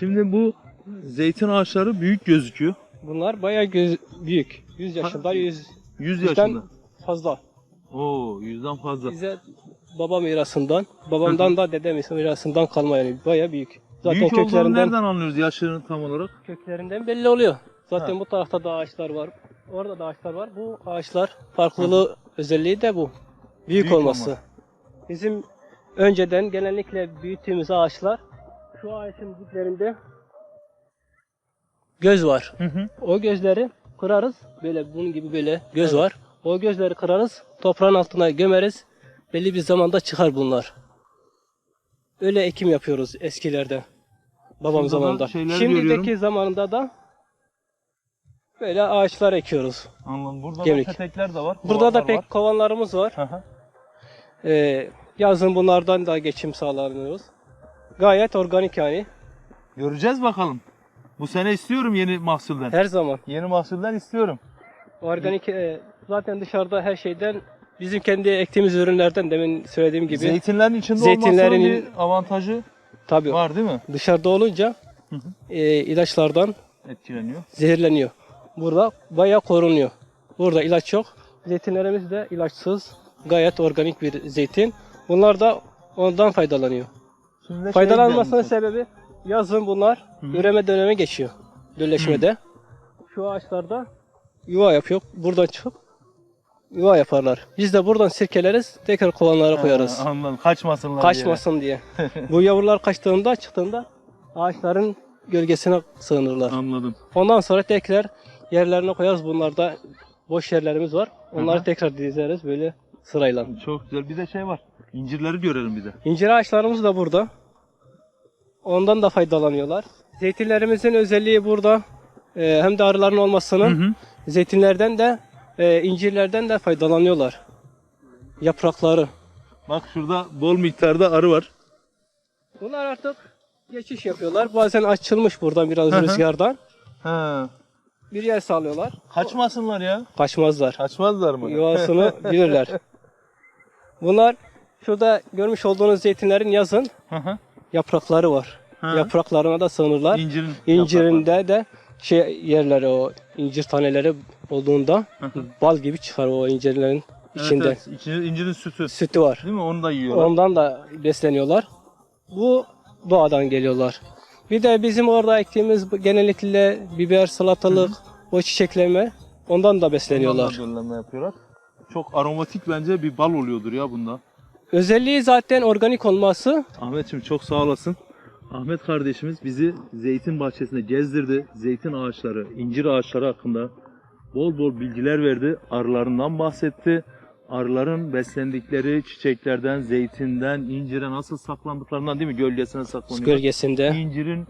Şimdi bu zeytin ağaçları büyük gözüküyor. Bunlar bayağı göz, büyük. 100 yaşında, 100 100 yüzden yaşında. fazla. Oo, yüzden fazla. Bize baba mirasından, babamdan da dede mirasından kalma yani bayağı büyük. Zaten büyük köklerinden nereden anlıyoruz yaşlarını tam olarak? köklerinden belli oluyor. Zaten Ha. bu tarafta da ağaçlar var. Orada da ağaçlar var. Bu ağaçlar farklılığı özelliği de bu. Büyük, Büyük olması. Bizim önceden genellikle büyüttüğümüz ağaçlar şu ağaçın diplerinde göz var. Hı hı. O gözleri kırarız. Böyle bunun gibi böyle göz var. O gözleri kırarız. Toprağın altına gömeriz. Belli bir zamanda çıkar bunlar. Öyle ekim yapıyoruz eskilerde. Babam da zamanında. Şimdiki görüyorum. zamanında da böyle ağaçlar ekiyoruz. Anladım. Burada Gemlik. da petekler de var. Burada da pek var. kovanlarımız var. Hı hı. Ee, yazın bunlardan da geçim sağlanıyoruz. Gayet organik yani. Göreceğiz bakalım. Bu sene istiyorum yeni mahsulden. Her zaman. Yeni mahsulden istiyorum. Organik e, zaten dışarıda her şeyden bizim kendi ektiğimiz ürünlerden demin söylediğim gibi Zeytinlerin içinde Zeytinlerin- olmasının bir avantajı tabii var değil mi? dışarıda olunca Hı hı. e, ilaçlardan Etkileniyor. zehirleniyor. Burada bayağı korunuyor. Burada ilaç yok. Zeytinlerimiz de ilaçsız, gayet organik bir zeytin. Bunlar da ondan faydalanıyor. Şimdi de şeye Faydalanmasının gidelim. sebebi yazın bunlar Hı. üreme dönemi geçiyor. Dölleşmede. Şu ağaçlarda yuva yapıyor. Buradan çıkıp yuva yaparlar. Biz de buradan sirkeleriz, tekrar kovanlara Ha, koyarız. Anladım. Kaçmasınlar diye. Kaçmasın diye. Bu yavrular kaçtığında, çıktığında ağaçların gölgesine sığınırlar. Anladım. Ondan sonra tekrar yerlerine koyarız. Bunlarda boş yerlerimiz var. Onları Aha. tekrar dizeriz böyle sırayla. Çok güzel. Bir de şey var. İncirleri görelim bir de. İncir ağaçlarımız da burada. Ondan da faydalanıyorlar. Zeytinlerimizin özelliği burada e, hem de arıların olmasının Hı hı. zeytinlerden de e, incirlerden de faydalanıyorlar. Yaprakları. Bak şurada bol miktarda arı var. Bunlar artık geçiş yapıyorlar. Bazen açılmış buradan biraz Hı hı. rüzgardan. Ha. Bir yer sağlıyorlar. Kaçmasınlar ya. Kaçmazlar. Kaçmazlar mı? Yuvasını bilirler. Bunlar şurada görmüş olduğunuz zeytinlerin yazın Hı hı. Yaprakları var. Ha. Yapraklarına da sığınırlar. İncirin İncirinde de şey yerleri o incir taneleri olduğunda yaprakları. Hı hı. bal gibi çıkar o incirlerin Evet, içinde. evet. İçinde incirin sütü. Sütü var. Değil mi? Onu da yiyorlar. Ondan da besleniyorlar. Bu doğadan geliyorlar. Bir de bizim orada ektiğimiz genellikle biber, salatalık, o çiçekleme ondan da besleniyorlar. Ondan da yapıyorlar. Çok aromatik bence bir bal oluyordur ya bunda. Özelliği zaten organik olması. Ahmetciğim çok sağ olasın. Ahmet kardeşimiz bizi zeytin bahçesinde gezdirdi. Zeytin ağaçları, incir ağaçları hakkında bol bol bilgiler verdi. Arılarından bahsetti. Arıların beslendikleri çiçeklerden, zeytinden, incire nasıl saklandıklarından değil mi? Gölgesine saklanıyor. Gölgesinde. İncirin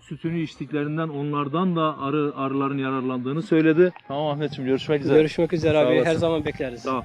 sütünü içtiklerinden onlardan da arı arıların yararlandığını söyledi. Tamam Ahmetciğim görüşmek üzere. Görüşmek üzere abi. Her zaman bekleriz. Sağ